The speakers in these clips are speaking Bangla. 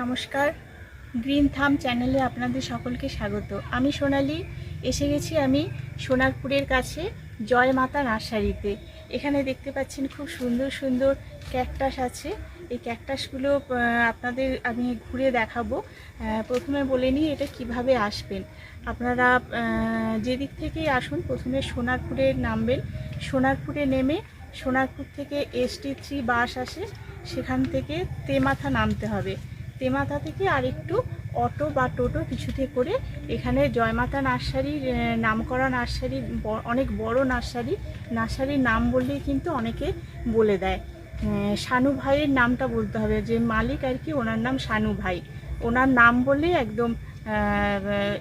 নমস্কার। গ্রিন থাম চ্যানেলে আপনাদের সকলকে স্বাগত। আমি সোনালি, এসে গেছি আমি সোনারপুরের কাছে জয় মাতা নার্সারিতে। এখানে দেখতে পাচ্ছেন খুব সুন্দর সুন্দর ক্যাকটাস আছে। এই ক্যাকটাসগুলো আপনাদের আমি ঘুরে দেখাবো। প্রথমে বলে নিই এটা কীভাবে আসবেন। আপনারা যেদিক থেকেই আসুন, প্রথমে সোনারপুরে নামবেন। সোনারপুরে নেমে সোনারপুর থেকে এসটি থ্রি বাস আসে। সেখান থেকে তেমাথা নামতে হবে। তেমাথা থেকে আরেকটু অটো বা টোটো কিছুতে করে এখানে জয়মাতা নার্সারির নামকরা নার্সারি অনেক বড় নার্সারি। নার্সারির নাম বললেই কিন্তু অনেকে বলে দেয়। শানু ভাইয়ের নামটা বলতে হবে। যে মালিক আর কি, ওনার নাম শানু ভাই। ওনার নাম বললেই একদম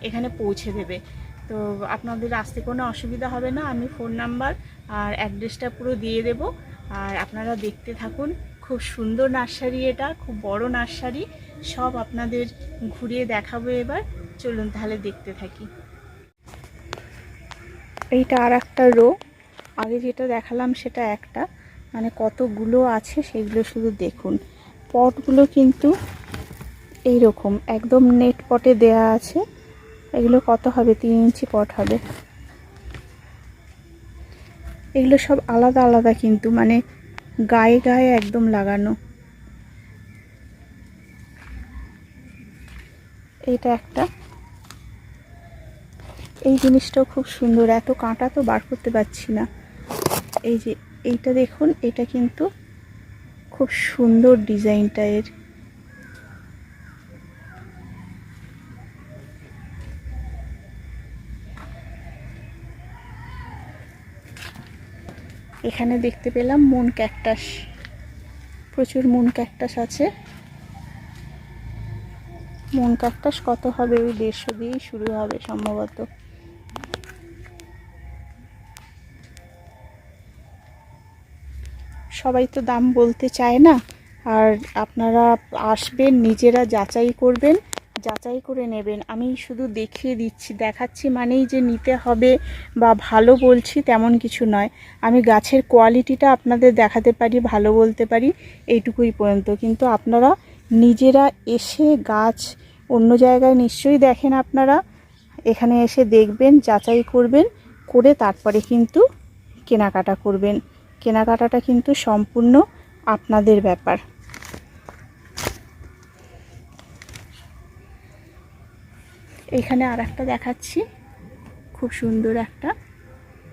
এখানে পৌঁছে দেবে। তো আপনাদের আসতে কোনো অসুবিধা হবে না। আমি ফোন নাম্বার আর অ্যাড্রেসটা পুরো দিয়ে দেব। আর আপনারা দেখতে থাকুন। খুব সুন্দর নার্সারি এটা, খুব বড় নার্সারি। সব আপনাদের ঘুরিয়ে দেখাবো এবার। চলুন তাহলে দেখতে থাকি। এইটা আর একটা রো। আগে যেটা দেখালাম সেটা একটা। মানে কতগুলো আছে সেগুলো শুধু দেখুন। পটগুলো কিন্তু এই রকম একদম নেট পটে দেয়া আছে। এগুলো কত হবে? তিন ইঞ্চি পট হবে। এগুলো সব আলাদা আলাদা কিন্তু। মানে গায়ে গায়ে একদম লাগানো। এটা একটা। এই জিনিসটাও খুব সুন্দর, এত কাঁটা তো বার করতে পারছি না। এই যে এইটা দেখুন, এটা কিন্তু খুব সুন্দর ডিজাইনটা এর। এখানে দেখতে পেলাম মুন ক্যাকটাস। প্রচুর মুন ক্যাকটাস আছে। মুন ক্যাকটাস কত হবে? ওই দেড়শো দিয়েই শুরু হবে সম্ভবত। সবাই তো দাম বলতে চায় না। আর আপনারা আসবেন, নিজেরা যাচাই করবেন। যাচাই করে নেবেন। আমি শুধু দেখিয়ে দিচ্ছি, দেখাচ্ছি মানেই যে নিতে হবে বা ভালো বলছি তেমন কিছু নয়। আমি গাছের কোয়ালিটিটা আপনাদের দেখাতে পারি, ভালো বলতে পারি, এইটুকুই পর্যন্ত। কিন্তু আপনারা নিজেরা এসে গাছ অন্য জায়গায় নিশ্চয়ই দেখেন আপনারা, এখানে এসে দেখবেন, যাচাই করবেন, করে তারপরে কিন্তু কেনাকাটা করবেন। কেনাকাটাটা কিন্তু সম্পূর্ণ আপনাদের ব্যাপার। এইখানে আর একটা দেখাচ্ছি। খুব সুন্দর একটা।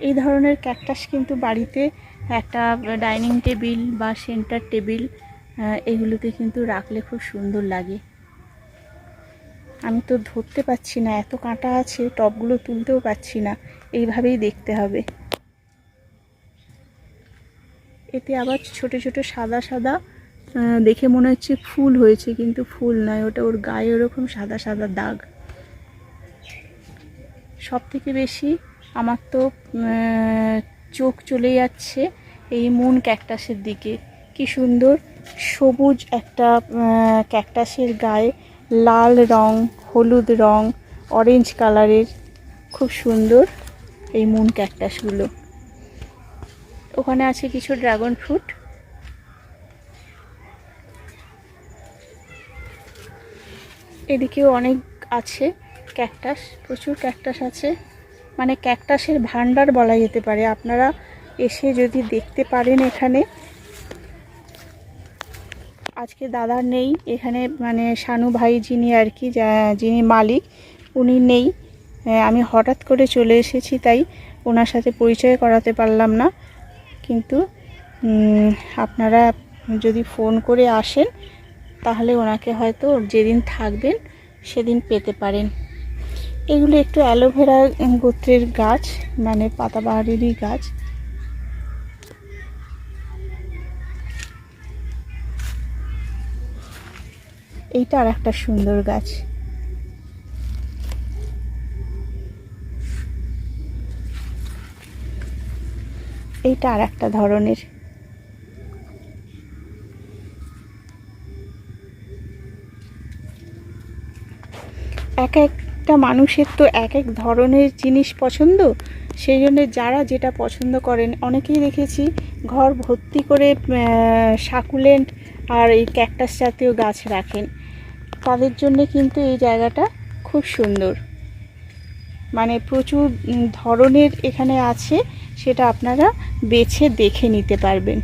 এই ধরনের ক্যাকটাস কিন্তু বাড়িতে একটা ডাইনিং টেবিল বা সেন্টার টেবিল এগুলোতে কিন্তু রাখলে খুব সুন্দর লাগে। আমি তো ধরতে পারছি না, এত কাঁটা আছে, টবগুলো তুলতেও পারছি না। এইভাবেই দেখতে হবে। এতে আবার ছোট ছোট সাদা সাদা দেখে মনে হচ্ছে ফুল হয়েছে, কিন্তু ফুল নয়, ওটা ওর গায়ে ওরকম সাদা সাদা দাগ। সব থেকে বেশি আমার তো চোখ চলে যাচ্ছে এই মুন ক্যাকটাসের দিকে। কি সুন্দর, সবুজ একটা ক্যাকটাসের গায়ে লাল রং, হলুদ রং অরেঞ্জ কালারের খুব সুন্দর এই মুন ক্যাকটাসগুলো ওখানে আছে কিছু ড্রাগন ফ্রুট এদিকেও অনেক আছে। ক্যাকটাস, প্রচুর ক্যাকটাস আছে। মানে ক্যাকটাসের ভান্ডার বলা যেতে পারে। আপনারা এসে যদি দেখতে পারেন এখানে। আজকে দাদার নেই। এখানে মানে শানু ভাই যিনি আর কি, যা- যিনি মালিক, উনি নেই। আমি হঠাৎ করে চলে এসেছি, তাই ওনার সাথে পরিচয় করাতে পারলাম না। কিন্তু আপনারা যদি ফোন করে আসেন, তাহলে ওনাকে হয়তো যেদিন থাকবেন, সেদিন পেতে পারেন। এগুলো একটু অ্যালোভেরা গোত্রের গাছ মানে পাতাবাহারেরই গাছ। এইটা আর একটা সুন্দর গাছ। এইটা আর একটা ধরনের। এক এক একটা মানুষের তো এক এক ধরনের জিনিস পছন্দ। সেই জন্য যারা যেটা পছন্দ করেন, অনেকেই দেখেছি ঘর ভর্তি করে সাকুলেন্ট আর এই ক্যাকটাস জাতীয় গাছ রাখেন। তাদের জন্য কিন্তু এই জায়গাটা খুব সুন্দর। মানে প্রচুর ধরনের এখানে আছে, সেটা আপনারা বেছে দেখে নিতে পারবেন।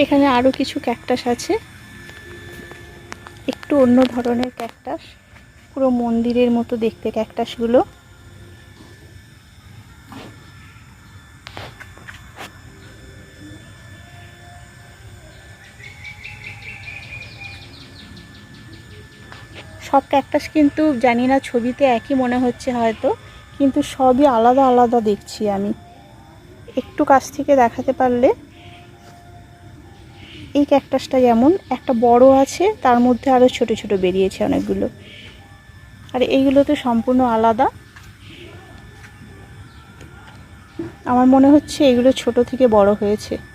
এখানে আরও কিছু ক্যাকটাস আছে। একটু অন্য ধরনের ক্যাকটাস পুরো মন্দিরের মতো দেখতে ক্যাকটাসগুলো সব ক্যাকটাস কিন্তু জানি না ছবিতে একই মনে হচ্ছে হয়তো, কিন্তু সবই আলাদা আলাদা দেখছি আমি। একটু কাছ থেকে দেখাতে পারলে এই ক্যাকটাসটা যেমন, একটা বড় আছে, তার মধ্যে আরও ছোট ছোট বেরিয়েছে অনেকগুলো। আর এইগুলো তো সম্পূর্ণ আলাদা। আমার মনে হচ্ছে এগুলো ছোট থেকে বড় হয়েছে।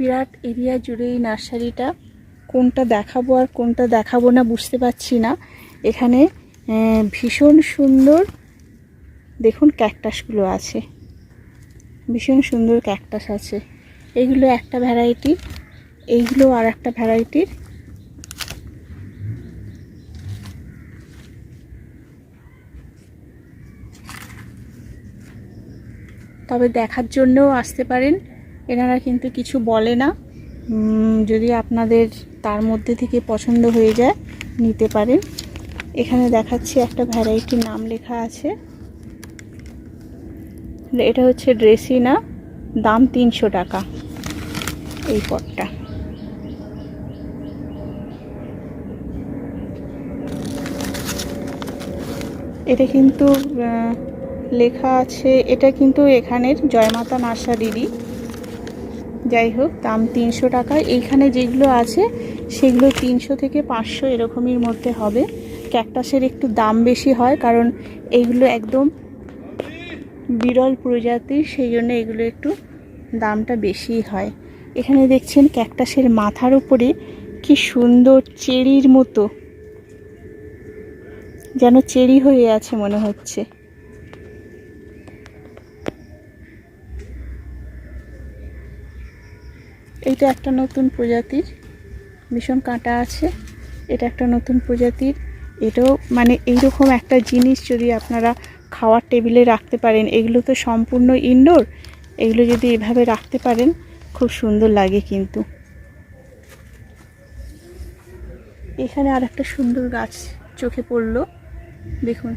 বিরাট এরিয়া জুড়ে এই নার্সারিটা। কোনটা দেখাবো আর কোনটা দেখাবো না বুঝতে পারছি না। এখানে ভীষণ সুন্দর, দেখুন ক্যাকটাসগুলো আছে। ভীষণ সুন্দর ক্যাকটাস আছে। এইগুলো একটা ভ্যারাইটির এইগুলো আর একটা ভ্যারাইটির। তবে দেখার জন্যও আসতে পারেন। এনারা কিন্তু কিছু বলে না। যদি আপনাদের তার মধ্যে থেকে পছন্দ হয়ে যায়, নিতে পারেন। এখানে দেখাচ্ছি একটা ভ্যারাইটির নাম লেখা আছে। এটা হচ্ছে ড্রেসিনা, দাম তিনশো টাকা এই পটটা। এটা কিন্তু লেখা আছে, এটা কিন্তু এখানের জয়মাতা নার্সারিরই যাই হোক, দাম তিনশো টাকা। এইখানে যেগুলো আছে, সেগুলো তিনশো থেকে পাঁচশো এরকমই মধ্যে হবে। ক্যাকটাসের একটু দাম বেশি হয়, কারণ এগুলো একদম বিরল প্রজাতির, সেই জন্য এগুলো একটু দামটা বেশি হয়। এখানে দেখছেন ক্যাকটাসের মাথার উপরে কি সুন্দর চেরির মতো, যেন চেরি হয়ে আছে মনে হচ্ছে। এইটা একটা নতুন প্রজাতির ভীষণ কাঁটা আছে। এটা একটা নতুন প্রজাতির। এটাও মানে এইরকম একটা জিনিস যদি আপনারা খাওয়ার টেবিলে রাখতে পারেন, এগুলো তো সম্পূর্ণ ইনডোর এগুলো যদি এভাবে রাখতে পারেন, খুব সুন্দর লাগে কিন্তু। এখানে আর একটা সুন্দর গাছ চোখে পড়ল। দেখুন,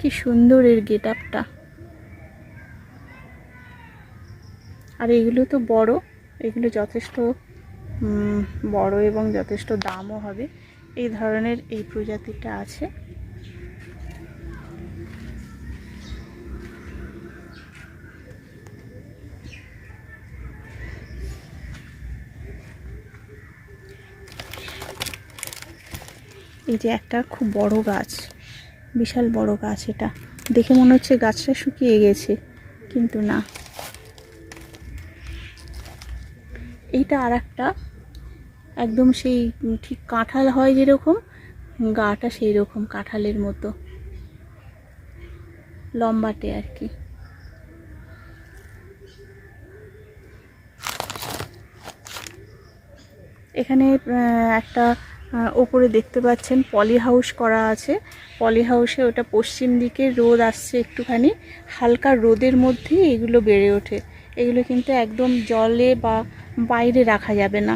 কি সুন্দর এর গেট আপটা আর এগুলো তো বড়। এগুলো যথেষ্ট বড় এবং যথেষ্ট দামও হবে। এই ধরনের এই প্রজাতিটা আছে। এই যে একটা খুব বড় গাছ, বিশাল বড় গাছ এটা। দেখে মনে হচ্ছে গাছটা শুকিয়ে গেছে, কিন্তু না। এইটা আর একটা একদম সেই ঠিক কাঁঠাল হয় যেরকম, গাটা সেই রকম কাঁঠালের মতো। লম্বাটে আর কি। এখানে একটা ওপরে দেখতে পাচ্ছেন পলি হাউস করা আছে। পলি হাউসে ওটা পশ্চিম দিকে রোদ আসছে একটুখানি, হালকা রোদের মধ্যে এগুলো বেড়ে ওঠে। এগুলো কিন্তু একদম জলে বা বাইরে রাখা যাবে না।